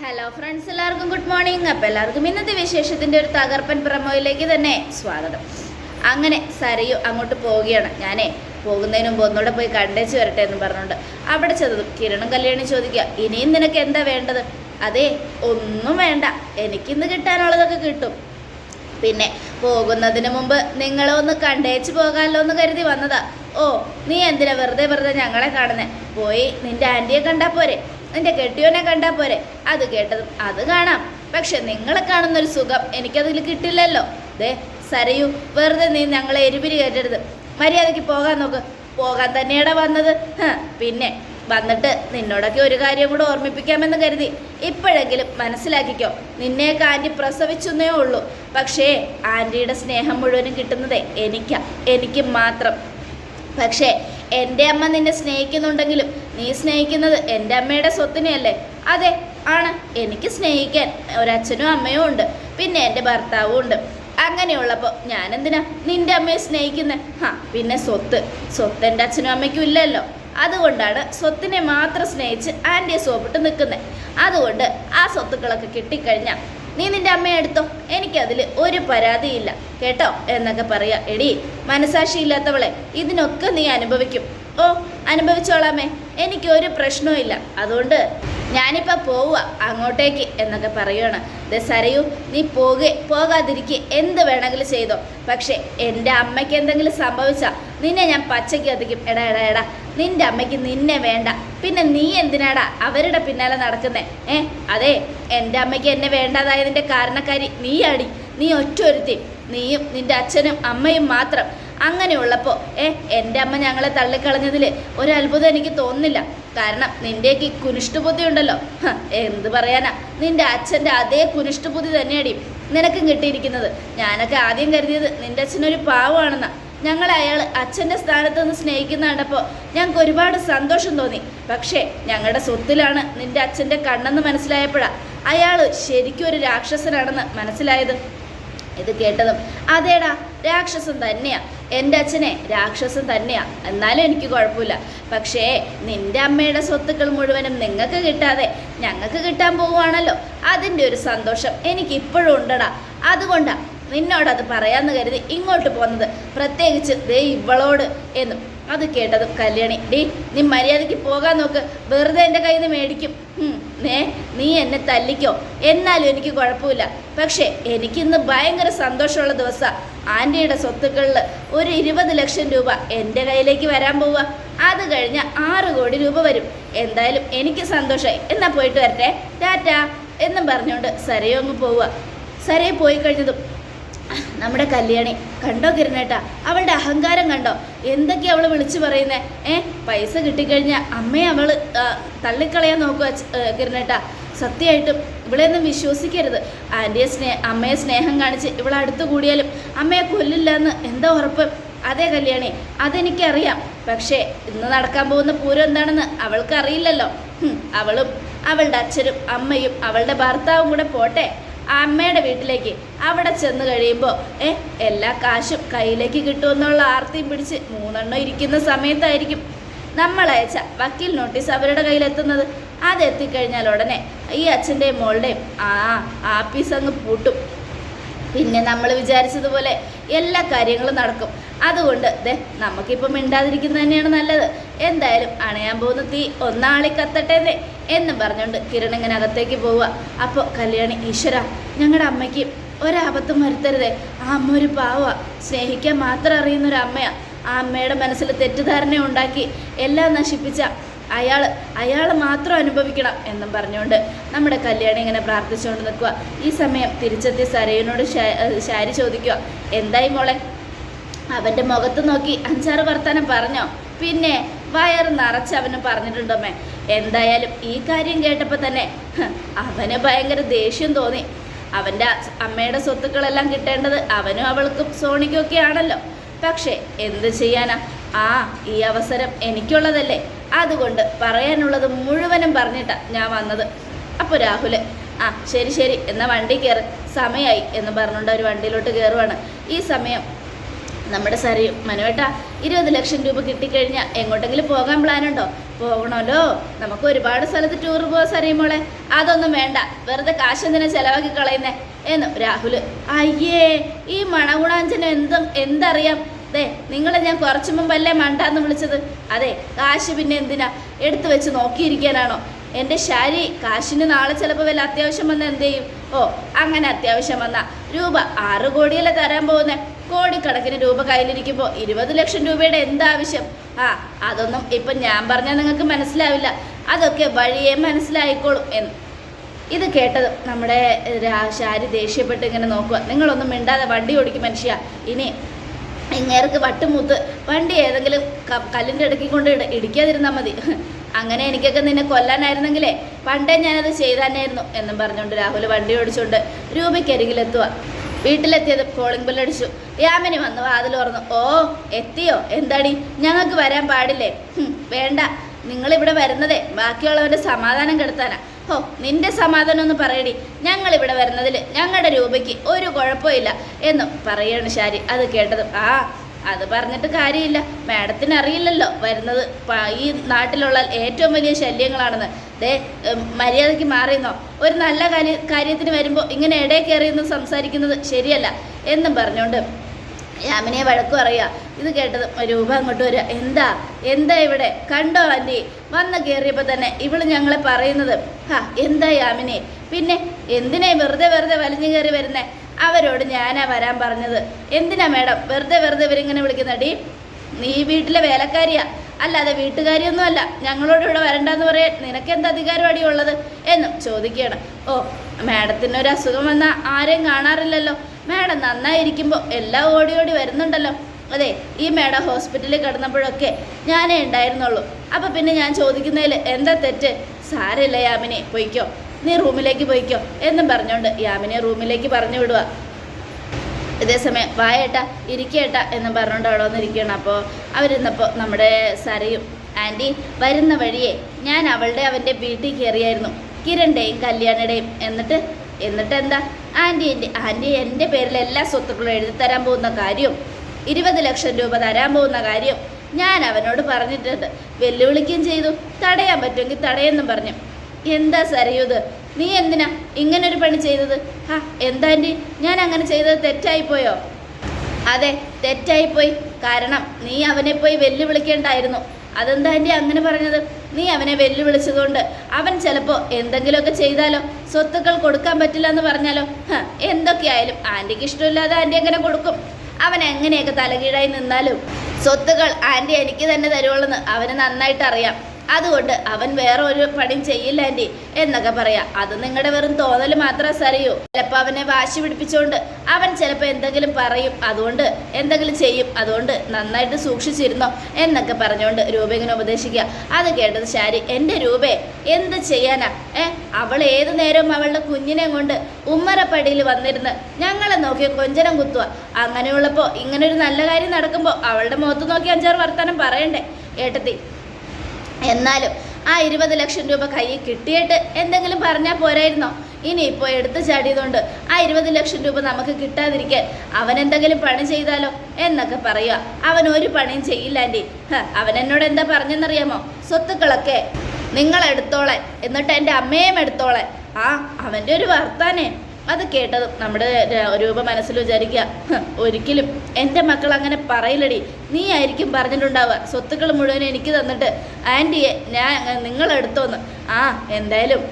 Hello friends എല്ലാവർക്കും good morning അപ്പോൾ എല്ലാവർക്കും ഇന്നത്തെ വിശേഷത്തിന്റെ ഒരു തകർപ്പൻ പ്രമോയിലേക്ക് തന്നെ സ്വാഗതം. അങ്ങനെ സരയു അങ്ങോട്ട് പോവുകയാണ്. ഞാനേ പോകുന്നതിന് മുമ്പ് ഒന്നുകൂടെ പോയി കണ്ടേച്ച് വരട്ടെ എന്ന് പറഞ്ഞുകൊണ്ട് അവിടെ ചെന്നതും കിരണം കല്യാണി ചോദിക്കുക ഇനിയും നിനക്ക് എന്താ വേണ്ടത്? അതെ ഒന്നും വേണ്ട. എനിക്കിന്ന് കിട്ടാനുള്ളതൊക്കെ കിട്ടും. പിന്നെ പോകുന്നതിന് മുമ്പ് നിങ്ങളെ ഒന്ന് കണ്ടേച്ച് പോകാമല്ലോ എന്ന് കരുതി വന്നതാ. ഓ നീ എന്തിനാ വെറുതെ വെറുതെ ഞങ്ങളെ കാണുന്നേ? പോയി നിന്റെ ആന്റിയെ കണ്ടാൽ പോരെ. നിന്റെ കെട്ടിയോനെ കണ്ടാ പോരെ. അത് കേട്ടതും അത് കാണാം. പക്ഷെ നിങ്ങളെ കാണുന്നൊരു സുഖം എനിക്കതിൽ കിട്ടില്ലല്ലോ. ദേ സരയു വെറുതെ നീ ഞങ്ങളെ എരിപിരി കയറ്റരുത്. മര്യാദയ്ക്ക് പോകാൻ നോക്ക്. പോകാൻ തന്നെയാണ് വന്നത്. പിന്നെ വന്നിട്ട് നിന്നോടൊക്കെ ഒരു കാര്യം കൂടെ ഓർമ്മിപ്പിക്കാമെന്ന് കരുതി. ഇപ്പോഴെങ്കിലും മനസ്സിലാക്കിക്കോ നിന്നെയൊക്കെ ആന്റി പ്രസവിച്ചെന്നേ ഉള്ളൂ. പക്ഷേ ആന്റിയുടെ സ്നേഹം മുഴുവനും കിട്ടുന്നത് എനിക്കാ എനിക്ക് മാത്രം. പക്ഷേ എന്റെ അമ്മ നിന്നെ സ്നേഹിക്കുന്നുണ്ടെങ്കിലും നീ സ്നേഹിക്കുന്നത് എന്റെ അമ്മയുടെ സ്വത്തിനെയല്ലേ? അതെ ആണ്. എനിക്ക് സ്നേഹിക്കാൻ ഒരച്ഛനും അമ്മയും ഉണ്ട്. പിന്നെ എന്റെ ഭർത്താവും ഉണ്ട്. അങ്ങനെയുള്ളപ്പോൾ ഞാൻ എന്തിനാ നിന്റെ അമ്മയെ സ്നേഹിക്കുന്നത് ഹാ പിന്നെ സ്വത്ത്. സ്വത്ത് എന്റെ അച്ഛനും അമ്മയ്ക്കും ഇല്ലല്ലോ. അതുകൊണ്ടാണ് സ്വത്തിനെ മാത്രം സ്നേഹിച്ച് ആന്റിയെ സോപ്പിട്ട് നിൽക്കുന്നത് അതുകൊണ്ട് ആ സ്വത്തുക്കളൊക്കെ കിട്ടിക്കഴിഞ്ഞാൽ നീ നിന്റെ അമ്മയെ എടുത്തോ? എനിക്കതിൽ ഒരു പരാതിയില്ല. കേട്ടോ? എന്നൊക്കെ പറയാ. എടി മനസാക്ഷിയില്ലാത്തവളെ ഇതിനൊക്കെ നീ അനുഭവിക്കും. ഓ അനുഭവിച്ചോളാമേ. എനിക്ക് ഒരു പ്രശ്നവും ഇല്ല. അതുകൊണ്ട് ഞാനിപ്പോൾ പോവുക അങ്ങോട്ടേക്ക് എന്നൊക്കെ പറയുകയാണ് ദേ സരയു നീ പോകെ പോകാതിരിക്കെ. എന്ത് വേണമെങ്കിലും ചെയ്തോ. പക്ഷേ എന്റെ അമ്മയ്ക്ക് എന്തെങ്കിലും സംഭവിച്ചാൽ നിന്നെ ഞാൻ പച്ചയ്ക്ക് ഒതുക്കും എടാ എടാ എടാ. നിന്റെ അമ്മയ്ക്ക് നിന്നെ വേണ്ട. പിന്നെ നീ എന്തിനാടാ അവരുടെ പിന്നാലെ നടക്കുന്നത് ഏ അതെ എന്റെ അമ്മയ്ക്ക് എന്നെ വേണ്ടതായതിന്റെ കാരണക്കാരി നീ അടി നീ ഒറ്റ ഒരുത്തി നീയും നിന്റെ അച്ഛനും അമ്മയും മാത്രം. അങ്ങനെയുള്ളപ്പോൾ ഏ എന്റെ അമ്മ ഞങ്ങളെ തള്ളിക്കളഞ്ഞതിൽ ഒരത്ഭുതം എനിക്ക് തോന്നുന്നില്ല. കാരണം നിന്റെയൊക്കെ കുനിഷ്ടുബുദ്ധി ഉണ്ടല്ലോ. എന്ത് പറയാനാ? നിന്റെ അച്ഛന്റെ അതേ കുനിഷ്ടബുദ്ധി തന്നെയാടി നിനക്കും കിട്ടിയിരിക്കുന്നത്. ഞാനൊക്കെ ആദ്യം കരുതിയത് നിന്റെ അച്ഛനൊരു പാവമാണെന്നാ. ഞങ്ങളെ അയാൾ അച്ഛന്റെ സ്ഥാനത്ത് നിന്ന് സ്നേഹിക്കുന്ന കണ്ടപ്പോൾ ഞങ്ങൾക്ക് ഒരുപാട് സന്തോഷം തോന്നി. പക്ഷേ ഞങ്ങളുടെ സ്വത്തിലാണ് നിന്റെ അച്ഛന്റെ കണ്ണെന്ന് മനസ്സിലായപ്പോഴാണ് അയാൾ ശരിക്കും ഒരു രാക്ഷസനാണെന്ന് മനസ്സിലായത്. ഇത് കേട്ടതും അതേടാ രാക്ഷസൻ തന്നെയാ. എന്റെ അച്ഛനെ രാക്ഷസൻ തന്നെയാ. എന്നാലും എനിക്ക് കുഴപ്പമില്ല. പക്ഷേ നിന്റെ അമ്മയുടെ സ്വത്തുക്കൾ മുഴുവനും നിങ്ങൾക്ക് കിട്ടാതെ ഞങ്ങൾക്ക് കിട്ടാൻ പോവുകയാണല്ലോ. അതിന്റെ ഒരു സന്തോഷം എനിക്ക് ഇപ്പോഴും ഉണ്ടടാ. അതുകൊണ്ടാ നിന്നോടത് പറയാമെന്ന് കരുതി ഇങ്ങോട്ട് പോകുന്നത് പ്രത്യേകിച്ച് ദേ ഇവളോട് എന്നും. അത് കേട്ടതും കല്യാണി. ഡീ നീ മര്യാദയ്ക്ക് പോകാൻ നോക്ക്. വെറുതെ എന്റെ കയ്യിൽ നിന്ന് മേടിക്കും നേ നീ എന്നെ തല്ലിക്കോ. എന്നാലും എനിക്ക് കുഴപ്പമില്ല. പക്ഷേ എനിക്കിന്ന് ഭയങ്കര സന്തോഷമുള്ള ദിവസം. ആന്റിയുടെ സ്വത്തുക്കളിൽ ഒരു ഇരുപത് ലക്ഷം രൂപ എന്റെ കയ്യിലേക്ക് വരാൻ പോവുക അത് കഴിഞ്ഞ് ആറ് കോടി രൂപ വരും. എന്തായാലും എനിക്ക് സന്തോഷമായി എന്നാൽ പോയിട്ട് വരട്ടെ. ടാറ്റ. എന്നും പറഞ്ഞുകൊണ്ട് സരയോ അങ്ങ് പോവുക സരയെ പോയി കഴിഞ്ഞതും നമ്മുടെ കല്യാണി. കണ്ടോ കിരണേട്ടാ അവളുടെ അഹങ്കാരം കണ്ടോ? എന്തൊക്കെയാ അവൾ വിളിച്ചു പറയുന്നേ? ഏ പൈസ കിട്ടിക്കഴിഞ്ഞാൽ അമ്മയെ അവൾ തള്ളിക്കളയാൻ നോക്കുക കിരണേട്ടാ സത്യമായിട്ടും ഇവളെയൊന്നും വിശ്വസിക്കരുത്. ആന്റിയെ സ്നേ അമ്മയെ സ്നേഹം കാണിച്ച് ഇവളെ അടുത്ത് കൂടിയാലും അമ്മയെ കൊല്ലില്ല എന്ന് എന്താ ഉറപ്പ്? അതെ കല്യാണി അതെനിക്കറിയാം. പക്ഷേ ഇന്ന് നടക്കാൻ പോകുന്ന പൂരം എന്താണെന്ന് അവൾക്കറിയില്ലല്ലോ. അവളും അവളുടെ അച്ഛനും അമ്മയും അവളുടെ ഭർത്താവും കൂടെ പോട്ടെ. അമ്മയുടെ വീട്ടിലേക്ക് അവിടെ ചെന്ന് കഴിയുമ്പോൾ ഏ എല്ലാ കാശും കയ്യിലേക്ക് കിട്ടുമെന്നുള്ള ആർത്തിയും പിടിച്ച് മൂന്നെണ്ണം ഇരിക്കുന്ന സമയത്തായിരിക്കും നമ്മൾ അയച്ച വക്കീൽ നോട്ടീസ് അവരുടെ കയ്യിലെത്തുന്നത്. അത് എത്തിക്കഴിഞ്ഞാൽ ഉടനെ ഈ അച്ഛന്റെയും മോളുടെയും ആ ആപ്പീസ് അങ്ങ് പൂട്ടും. പിന്നെ നമ്മൾ വിചാരിച്ചതുപോലെ എല്ലാ കാര്യങ്ങളും നടക്കും. അതുകൊണ്ട് ദേ നമുക്കിപ്പം മിണ്ടാതിരിക്കുന്നത് തന്നെയാണ് നല്ലത്. എന്തായാലും അണയാൻ പോകുന്ന തീ ഒന്നാളി കത്തട്ടേന്നേ എന്നും പറഞ്ഞുകൊണ്ട് കിരൺ ഇങ്ങനെ അകത്തേക്ക് പോവുക. അപ്പോൾ കല്യാണി ഈശ്വര ഞങ്ങളുടെ അമ്മയ്ക്ക് ഒരാപത്തും വരുത്തരുതേ. ആ അമ്മ ഒരു പാവ സ്നേഹിക്കാൻ മാത്രം അറിയുന്ന ഒരു അമ്മയാ. ആ അമ്മയുടെ മനസ്സിൽ തെറ്റിദ്ധാരണ ഉണ്ടാക്കി എല്ലാം നശിപ്പിച്ച അയാൾ അയാൾ മാത്രം അനുഭവിക്കണം എന്നും പറഞ്ഞുകൊണ്ട് നമ്മുടെ കല്യാണി ഇങ്ങനെ പ്രാർത്ഥിച്ചുകൊണ്ട് നിൽക്കുക. ഈ സമയം തിരിച്ചെത്തിയ സരയനോട് ശാരി ചോദിക്കുക എന്തായി മോളെ? അവന്റെ മുഖത്ത് നോക്കി അഞ്ചാറ് വർത്താനം പറഞ്ഞോ? പിന്നെ വയറ് നിറച്ച് അവന് പറഞ്ഞിട്ടുണ്ടമ്മേ. എന്തായാലും ഈ കാര്യം കേട്ടപ്പോൾ തന്നെ അവന് ഭയങ്കര ദേഷ്യം തോന്നി. അവന്റെ അമ്മയുടെ സ്വത്തുക്കളെല്ലാം കിട്ടേണ്ടത് അവനും അവൾക്കും സോണിക്കും ഒക്കെ ആണല്ലോ. പക്ഷേ എന്ത് ചെയ്യാനാ? ആ ഈ അവസരം എനിക്കുള്ളതല്ലേ? അതുകൊണ്ട് പറയാനുള്ളത് മുഴുവനും പറഞ്ഞിട്ടാ ഞാൻ വന്നത്. അപ്പോൾ രാഹുൽ ആ ശരി ശരി എന്നാൽ വണ്ടി കയറ് സമയമായി എന്ന് പറഞ്ഞുകൊണ്ട് അവർ വണ്ടിയിലോട്ട് കയറുവാണ് ഈ സമയം നമ്മുടെ സാറി മനുവേട്ട ഇരുപത് ലക്ഷം രൂപ കിട്ടിക്കഴിഞ്ഞാൽ എങ്ങോട്ടെങ്കിലും പോകാൻ പ്ലാനുണ്ടോ പോകണമല്ലോ. നമുക്ക് ഒരുപാട് സ്ഥലത്ത് ടൂർ പോകാൻ സറിയും മോളെ. അതൊന്നും വേണ്ട. വെറുതെ കാശെന്തിനെ ചിലവാക്കി കളയുന്നേ? എന്നും രാഹുൽ അയ്യേ ഈ മണഗുണാഞ്ചന് എന്തും എന്തറിയാം? ദേ നിങ്ങളെ ഞാൻ കുറച്ചു മുമ്പല്ലേ മണ്ടാന്ന് വിളിച്ചത്. അതെ കാശ് പിന്നെ എന്തിനാ? എടുത്തു വെച്ച് നോക്കിയിരിക്കാനാണോ? എന്റെ ശാരി കാശിന് നാളെ ചിലപ്പോൾ വല്ല അത്യാവശ്യം വന്നാൽ എന്ത് ചെയ്യും? ഓ അങ്ങനെ അത്യാവശ്യം വന്ന. രൂപ ആറ് കോടിയല്ലേ തരാൻ പോകുന്നേ. കോടിക്കണക്കിന് രൂപ കയ്യിലിരിക്കുമ്പോൾ ഇരുപത് ലക്ഷം രൂപയുടെ എന്താവശ്യം ആ അതൊന്നും ഇപ്പം ഞാൻ പറഞ്ഞാൽ നിങ്ങൾക്ക് മനസ്സിലാവില്ല. അതൊക്കെ വഴിയെ മനസ്സിലായിക്കോളും എന്ന്. ഇത് കേട്ടത് നമ്മുടെ ശാരി ദേഷ്യപ്പെട്ട് ഇങ്ങനെ നോക്കുക നിങ്ങളൊന്നും മിണ്ടാതെ വണ്ടി ഓടിക്കും മനുഷ്യ. ഇനി ഇങ്ങേർക്ക് വട്ടുമൂത്ത്. വണ്ടി ഏതെങ്കിലും കല്ലിന്റെ ഇടയ്ക്ക് കൊണ്ട് ഇട- ഇടിക്കാതിരുന്നാൽ മതി. അങ്ങനെ എനിക്കൊക്കെ നിന്നെ കൊല്ലാനായിരുന്നെങ്കിലേ പണ്ടേ ഞാനത് ചെയ്താനായിരുന്നു എന്നും പറഞ്ഞുകൊണ്ട് രാഹുൽ വണ്ടി ഓടിച്ചുകൊണ്ട് രൂപയ്ക്കരികിലെത്തുക വീട്ടിലെത്തിയത് കോളിംഗ് ബെല്ലടിച്ചു യാമിനി വന്നു വാതിൽ തുറന്നു. ഓ എത്തിയോ? എന്താടി? ഞങ്ങൾക്ക് വരാൻ പാടില്ലേ? വേണ്ട. നിങ്ങൾ നിങ്ങളിവിടെ വരുന്നതേ. ബാക്കിയുള്ളവരുടെ സമാധാനം കെടുത്താനാ. ഓ നിന്റെ സമാധാനം ഒന്ന് പറയടി. ഞങ്ങൾ ഇവിടെ വരുന്നതിൽ ഞങ്ങളുടെ രൂപയ്ക്ക് ഒരു കുഴപ്പമില്ല. എന്നും പറയാണ് ശാരി. അത് കേട്ടതും ആ അത് പറഞ്ഞിട്ട് കാര്യമില്ല. മാഡത്തിന് അറിയില്ലല്ലോ വരുന്നത് ഈ നാട്ടിലുള്ള ഏറ്റവും വലിയ ശല്യങ്ങളാണെന്ന്. ദേ മര്യാദയ്ക്ക് മാറിയെന്നോ ഒരു നല്ല കാര്യ കാര്യത്തിന് വരുമ്പോൾ ഇങ്ങനെ ഇടയിൽ കയറിയെന്ന് സംസാരിക്കുന്നത് ശരിയല്ല എന്നും പറഞ്ഞുകൊണ്ട് യാമിനെ വഴക്ക് പറയുക. ഇത് കേട്ടത് രൂപ അങ്ങോട്ട് വരിക. എന്താ? എന്താ ഇവിടെ? കണ്ടോ ആന്റി വന്ന് കയറിയപ്പോൾ തന്നെ ഇവൾ ഞങ്ങളെ പറയുന്നത്. ഹാ എന്താ യാമിനെ പിന്നെ എന്തിനാ വെറുതെ വെറുതെ വലിഞ്ഞു കയറി വരുന്നേ? അവരോട് ഞാനാ വരാൻ പറഞ്ഞത്. എന്തിനാ മേഡം? വെറുതെ വെറുതെ ഇവരിങ്ങനെ വിളിക്കുന്നടി നീ വീട്ടിലെ വേലക്കാരിയാ. അല്ലാതെ വീട്ടുകാരിയൊന്നും അല്ല ഞങ്ങളോട് ഇവിടെ വരണ്ടെന്ന് പറയാൻ നിനക്ക് എന്ത് അധികാരം അടിയുള്ളത് എന്നും ചോദിക്കുകയാണ്. ഓ മാഡത്തിനൊരു അസുഖം വന്നാൽ ആരെയും കാണാറില്ലല്ലോ. മാഡം നന്നായിരിക്കുമ്പോൾ എല്ലാം ഓടി ഓടി വരുന്നുണ്ടല്ലോ. അതെ ഈ മാഡം ഹോസ്പിറ്റലിൽ കിടന്നപ്പോഴൊക്കെ ഞാനേ ഉണ്ടായിരുന്നുള്ളൂ. അപ്പം പിന്നെ ഞാൻ ചോദിക്കുന്നതിൽ എന്താ തെറ്റ്? സാരമില്ല യാമിനെ പൊയ്ക്കോ. നീ റൂമിലേക്ക് പോയിക്കോ. എന്നും പറഞ്ഞുകൊണ്ട് യാമിനെ റൂമിലേക്ക് പറഞ്ഞു വിടുക ഇതേസമയം വായേട്ട ഇരിക്കേട്ട എന്നും പറഞ്ഞുകൊണ്ട് അവിടെ വന്നിരിക്കുകയാണ്. അപ്പോൾ അവരിന്നപ്പോൾ നമ്മുടെ സരയും ആന്റി വരുന്ന വഴിയെ ഞാൻ അവളുടെ അവന്റെ വീട്ടിൽ കയറിയായിരുന്നു. കിരണിന്റെയും കല്യാണിയുടെയും. എന്നിട്ട് എന്നിട്ട് എന്താ ആന്റി എന്റെ ആന്റി എന്റെ പേരിൽ എല്ലാ സ്വത്തുക്കളും എഴുതി തരാൻ പോകുന്ന കാര്യവും ഇരുപത് ലക്ഷം രൂപ തരാൻ പോകുന്ന കാര്യം ഞാൻ അവനോട് പറഞ്ഞിട്ടുണ്ട്. വെല്ലുവിളിക്കുകയും ചെയ്തു. തടയാൻ പറ്റുമെങ്കിൽ തടയെന്നും പറഞ്ഞു. എന്താ സരയൂത്? നീ എന്തിനാ ഇങ്ങനൊരു പണി ചെയ്തത്? ഹാ എന്താ ആന്റി? ഞാൻ അങ്ങനെ ചെയ്തത് തെറ്റായിപ്പോയോ? അതെ തെറ്റായിപ്പോയി. കാരണം നീ അവനെ പോയി വെല്ലുവിളിക്കേണ്ടായിരുന്നു. അതെന്താ ആന്റി അങ്ങനെ പറഞ്ഞത്? നീ അവനെ വെല്ലുവിളിച്ചതുകൊണ്ട് അവൻ ചിലപ്പോൾ എന്തെങ്കിലുമൊക്കെ ചെയ്താലോ? സ്വത്തുക്കൾ കൊടുക്കാൻ പറ്റില്ല എന്ന് പറഞ്ഞാലോ എന്തൊക്കെയായാലും ആന്റിക്ക് ഇഷ്ടമില്ലാതെ ആന്റി എങ്ങനെ കൊടുക്കും? അവൻ എങ്ങനെയൊക്കെ തലകീഴായി നിന്നാലും? സ്വത്തുകൾ ആന്റി എനിക്ക് തന്നെ തരുവുള്ളെന്ന് അവന് നന്നായിട്ട് അറിയാം അതുകൊണ്ട് അവൻ വേറെ ഒരു പണിയും ചെയ്യില്ല ആന്റി എന്നൊക്കെ പറയാം. അത് നിങ്ങളുടെ വെറും തോന്നൽ മാത്രമേ സറിയൂ ചിലപ്പോൾ അവനെ വാശി പിടിപ്പിച്ചുകൊണ്ട് അവൻ ചിലപ്പോൾ എന്തെങ്കിലും പറയും അതുകൊണ്ട് എന്തെങ്കിലും ചെയ്യും അതുകൊണ്ട് നന്നായിട്ട് സൂക്ഷിച്ചിരുന്നോ എന്നൊക്കെ പറഞ്ഞുകൊണ്ട് രൂപ ഇങ്ങനെ ഉപദേശിക്കുക. അത് കേട്ടത് ശാരി എന്റെ രൂപേ എന്ത് ചെയ്യാനാ? ഏ അവൾ ഏത് നേരവും അവളുടെ കുഞ്ഞിനെ കൊണ്ട് ഉമ്മരപ്പടിയിൽ വന്നിരുന്ന് ഞങ്ങളെ നോക്കി കൊഞ്ചനം കുത്തുക അങ്ങനെയുള്ളപ്പോൾ ഇങ്ങനൊരു നല്ല കാര്യം നടക്കുമ്പോൾ അവളുടെ മുഖത്ത് നോക്കി അഞ്ചാറ് വർത്തമാനം പറയണ്ടേ? ഏട്ടത്തി എന്നാലും ആ ഇരുപത് ലക്ഷം രൂപ കയ്യിൽ കിട്ടിയിട്ട് എന്തെങ്കിലും പറഞ്ഞാൽ പോരായിരുന്നോ? ഇനിയിപ്പോൾ എടുത്തു ചാടിയതുകൊണ്ട് ആ ഇരുപത് ലക്ഷം രൂപ നമുക്ക് കിട്ടാതിരിക്കാൻ അവൻ എന്തെങ്കിലും പണി ചെയ്താലോ എന്നൊക്കെ പറയുക. അവൻ ഒരു പണിയും ചെയ്യില്ലാണ്ടി അവൻ എന്നോട് എന്താ പറഞ്ഞെന്നറിയാമോ? സ്വത്തുക്കളൊക്കെ നിങ്ങൾ എടുത്തോളെ എന്നിട്ട് എന്റെ അമ്മയും എടുത്തോളെ. ആ അവന്റെ ഒരു വർത്താനേ. അത് കേട്ടതും നമ്മുടെ രൂപ മനസ്സിൽ വിചാരിക്കുക ഒരിക്കലും എന്റെ മക്കൾ അങ്ങനെ പറയില്ലടി. നീ ആയിരിക്കും പറഞ്ഞിട്ടുണ്ടാവുക. സ്വത്തുക്കൾ മുഴുവൻ എനിക്ക് തന്നിട്ട്. ആന്റിയെ ഞാൻ നിങ്ങളെടുത്തോന്ന് ആ എന്തായാലും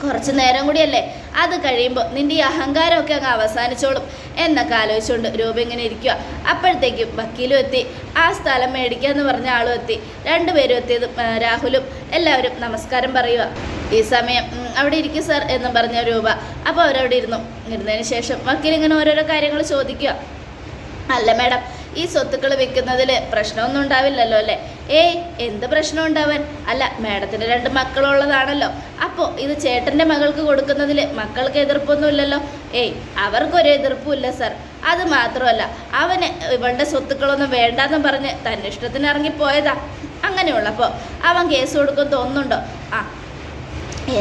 കുറച്ച് നേരം കൂടിയല്ലേ? അത് കഴിയുമ്പോൾ നിന്റെ ഈ അഹങ്കാരമൊക്കെ അങ്ങ് അവസാനിച്ചോളും എന്നൊക്കെ ആലോചിച്ചുകൊണ്ട് രൂപ ഇങ്ങനെ ഇരിക്കുക. അപ്പോഴത്തേക്കും വക്കീലും എത്തി. ആ സ്ഥലം മേടിക്കുക മേടിക്കാന്ന് പറഞ്ഞ ആളും എത്തി. രണ്ടുപേരും എത്തിയതും രാഹുലും എല്ലാവരും നമസ്കാരം പറയുക. ഈ സമയം അവിടെ ഇരിക്കും സർ എന്ന് പറഞ്ഞ രൂപ. അപ്പോൾ അവരവിടെ ഇരുന്നു. ഇരുന്നതിന് ശേഷം വക്കീൽ ഇങ്ങനെ ഓരോരോ കാര്യങ്ങൾ ചോദിക്കുക. അല്ല മാഡം ഈ സ്വത്തുക്കൾ വിൽക്കുന്നതിൽ പ്രശ്നമൊന്നും ഉണ്ടാവില്ലല്ലോ അല്ലേ? ഏയ് എന്ത് പ്രശ്നം ഉണ്ടാവാൻ? അല്ല മാഡത്തിന് രണ്ട് മക്കളുള്ളതാണല്ലോ അപ്പോൾ ഇത് ചേട്ടന്റെ മകൾക്ക് കൊടുക്കുന്നതിൽ മക്കൾക്ക് എതിർപ്പൊന്നും ഇല്ലല്ലോ? ഏയ് അവർക്കൊരു എതിർപ്പും ഇല്ല സർ. അത് മാത്രമല്ല അവന് ഇവളുടെ സ്വത്തുക്കളൊന്നും വേണ്ടെന്നും പറഞ്ഞ് തന്റെ ഇഷ്ടത്തിന് ഇറങ്ങിപ്പോയതാ. അങ്ങനെയുള്ളപ്പോൾ അവൻ കേസ് കൊടുക്കും തോന്നുന്നുണ്ടോ? ആ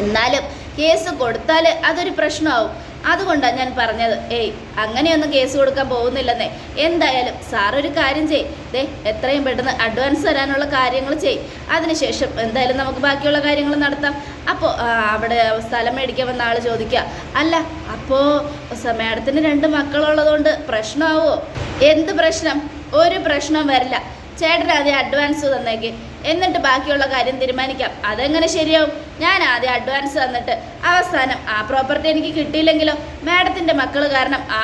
എന്നാലും കേസ് കൊടുത്താൽ അതൊരു പ്രശ്നമാവും. അതുകൊണ്ടാണ് ഞാൻ പറഞ്ഞത്. ഏയ് അങ്ങനെയൊന്നും കേസ് കൊടുക്കാൻ പോകുന്നില്ലെന്നേ. എന്തായാലും സാറൊരു കാര്യം ചെയ് ദേ എത്രയും പെട്ടെന്ന് അഡ്വാൻസ് തരാനുള്ള കാര്യങ്ങൾ ചെയ് അതിനുശേഷം എന്തായാലും നമുക്ക് ബാക്കിയുള്ള കാര്യങ്ങൾ നടത്താം. അപ്പോൾ അവിടെ സ്ഥലം മേടിക്കാൻ വന്ന ആൾ ചോദിക്കുക അല്ല അപ്പോൾ മാഡത്തിന് രണ്ട് മക്കളുള്ളതുകൊണ്ട് പ്രശ്നമാവോ? എന്ത് പ്രശ്നം? ഒരു പ്രശ്നം വരില്ല. ചേട്ടൻ അഡ്വാൻസ് തന്നേക്ക്. എന്നിട്ട് ബാക്കിയുള്ള കാര്യം തീരുമാനിക്കാം. അതെങ്ങനെ ശരിയാവും? ഞാൻ ആദ്യം അഡ്വാൻസ് തന്നിട്ട് അവസാനം ആ പ്രോപ്പർട്ടി എനിക്ക് കിട്ടിയില്ലെങ്കിലോ? മാഡത്തിന്റെ മക്കൾ കാരണം ആ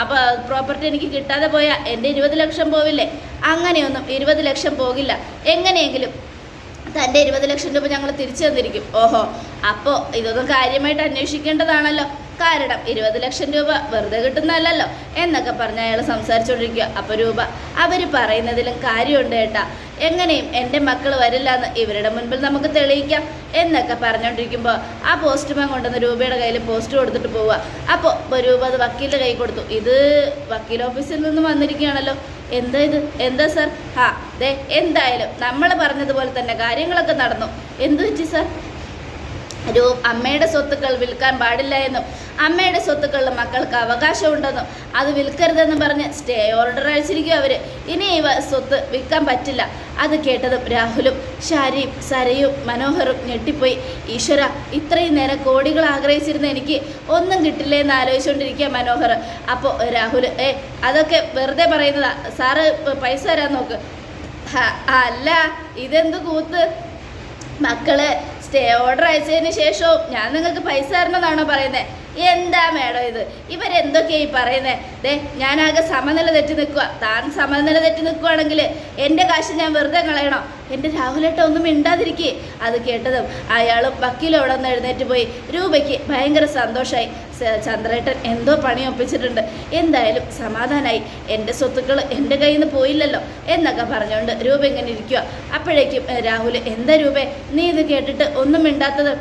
പ്രോപ്പർട്ടി എനിക്ക് കിട്ടാതെ പോയാൽ എന്റെ ഇരുപത് ലക്ഷം പോവില്ലേ? അങ്ങനെയൊന്നും ഇരുപത് ലക്ഷം പോകില്ല. എങ്ങനെയെങ്കിലും തന്റെ ഇരുപത് ലക്ഷം രൂപ ഞങ്ങൾ തിരിച്ചു തന്നിരിക്കും. ഓഹോ അപ്പോൾ ഇതൊന്നും കാര്യമായിട്ട് അന്വേഷിക്കേണ്ടതാണല്ലോ. കാരണം ഇരുപത് ലക്ഷം രൂപ വെറുതെ കിട്ടുന്നതല്ലല്ലോ. എന്നൊക്കെ പറഞ്ഞ് അയാൾ സംസാരിച്ചുകൊണ്ടിരിക്കുക അപ്പോൾ രൂപ അവർ പറയുന്നതിലും കാര്യമുണ്ട് ഏട്ടാ. എങ്ങനെയും എന്റെ മക്കൾ വരില്ല എന്ന് ഇവരുടെ മുൻപിൽ നമുക്ക് തെളിയിക്കാം എന്നൊക്കെ പറഞ്ഞുകൊണ്ടിരിക്കുമ്പോൾ ആ പോസ്റ്റ്മാൻ കൊണ്ടുവന്ന് രൂപയുടെ കയ്യിൽ പോസ്റ്റ് കൊടുത്തിട്ട് പോവുക. അപ്പോൾ രൂപ അത് വക്കീലിന്റെ കൈ കൊടുത്തു. ഇത് വക്കീൽ ഓഫീസിൽ നിന്ന് വന്നിരിക്കുകയാണല്ലോ. എന്താ ഇത്? എന്താ സർ? ഹാ ദേ എന്തായാലും നമ്മൾ പറഞ്ഞതുപോലെ തന്നെ കാര്യങ്ങളൊക്കെ നടന്നു. എന്തു പറ്റി സർ? ഒരു അമ്മയുടെ സ്വത്തുക്കൾ വിൽക്കാൻ പാടില്ല എന്നും അമ്മയുടെ സ്വത്തുക്കളിൽ മക്കൾക്ക് അവകാശമുണ്ടെന്നും അത് വിൽക്കരുതെന്നും പറഞ്ഞ് സ്റ്റേ ഓർഡർ അയച്ചിരിക്കും അവർ ഇനി ഈ സ്വത്ത് വിൽക്കാൻ പറ്റില്ല. അത് കേട്ടതും രാഹുലും ഷാരിയും സരയും മനോഹറും ഞെട്ടിപ്പോയി. ഈശ്വര ഇത്രയും നേരം കോടികൾ ആഗ്രഹിച്ചിരുന്ന എനിക്ക് ഒന്നും കിട്ടില്ലേ എന്ന് ആലോചിച്ചുകൊണ്ടിരിക്കുക മനോഹർ. അപ്പോൾ രാഹുൽ ഏ അതൊക്കെ വെറുതെ പറയുന്നതാ. സാറ് പൈസ തരാൻ നോക്ക്. അല്ല ഇതെന്ത് കൂത്ത്? മക്കൾ സ്റ്റേ ഓർഡർ അയച്ചതിന് ശേഷവും ഞാൻ നിങ്ങൾക്ക് പൈസ തരണമെന്നാണോ പറയുന്നത് എന്താ മേഡം ഇത്? ഇവരെന്തൊക്കെയാ ഈ പറയുന്നത് ദേ ഞാനാകെ സമനില തെറ്റി നിൽക്കുക താൻ സമനില തെറ്റി നിൽക്കുവാണെങ്കിൽ എന്റെ കാശ് ഞാൻ വെറുതെ കളയണോ. എന്റെ രാഹുലേട്ട ഒന്നും മിണ്ടാതിരിക്കേ. അത് കേട്ടതും അയാളും വക്കീലും അവിടെ നിന്ന് എഴുന്നേറ്റ് പോയി. രൂപയ്ക്ക് ഭയങ്കര സന്തോഷമായി ചന്ദ്രേട്ടൻ എന്തോ പണി ഒപ്പിച്ചിട്ടുണ്ട്. എന്തായാലും സമാധാനമായി എന്റെ സ്വത്തുക്കൾ എന്റെ കയ്യിൽ നിന്ന് പോയില്ലല്ലോ എന്നൊക്കെ പറഞ്ഞുകൊണ്ട് രൂപ ഇങ്ങനെ ഇരിക്കുക അപ്പോഴേക്കും രാഹുൽ എന്താ രൂപേ? നീ ഇത് കേട്ടിട്ട് ഒന്നും മിണ്ടാത്തത്?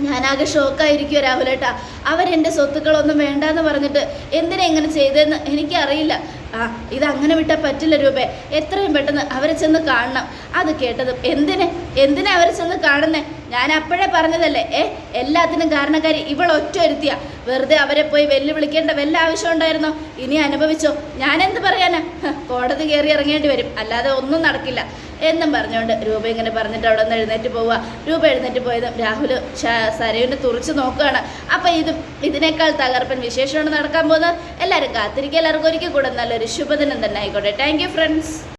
ഞാനാകെ ഷോക്കായിരിക്കുമോ രാഹുലേട്ടാ. അവരെന്റെ സ്വത്തുക്കളൊന്നും വേണ്ടാന്ന് പറഞ്ഞിട്ട് എന്തിനാ ഇങ്ങനെ ചെയ്തതെന്ന് എനിക്കറിയില്ല. ആ ഇതങ്ങനെ വിട്ടാൽ പറ്റില്ല രൂപേ. എത്രയും പെട്ടെന്ന് അവരെ ചെന്ന് കാണണം. അത് കേട്ടതും എന്തിനെ? എന്തിനാ അവരെ ചെന്ന് കാണുന്നേ? ഞാൻ അപ്പോഴേ പറഞ്ഞതല്ലേ? ഏ എല്ലാത്തിനും കാരണക്കാരി ഇവൾ ഒറ്റ ഒരുത്തിയ. വെറുതെ അവരെ പോയി വെല്ലുവിളിക്കേണ്ട വല്ല ആവശ്യം ഉണ്ടായിരുന്നോ? ഇനി അനുഭവിച്ചോ? ഞാൻ എന്ത് പറയാനാ കോടതി കയറി ഇറങ്ങേണ്ടി വരും. അല്ലാതെ ഒന്നും നടക്കില്ല. എന്നും പറഞ്ഞുകൊണ്ട് രൂപ ഇങ്ങനെ പറഞ്ഞിട്ട് അവിടെ നിന്ന് എഴുന്നേറ്റ് പോവുക രൂപ എഴുന്നേറ്റ് പോയതും രാഹുൽ സരയുവിനെ തുറച്ച് നോക്കുകയാണ് അപ്പം ഇത് ഇതിനേക്കാൾ തകർപ്പൻ വിശേഷമാണ് നടക്കാൻ പോകുന്നത്. എല്ലാവരും കാത്തിരിക്കുക എല്ലാവർക്കും ഒരിക്കൽ കൂടെ നല്ലൊരു ശുഭദിനം തന്നെ ആയിക്കോട്ടെ. Thank friends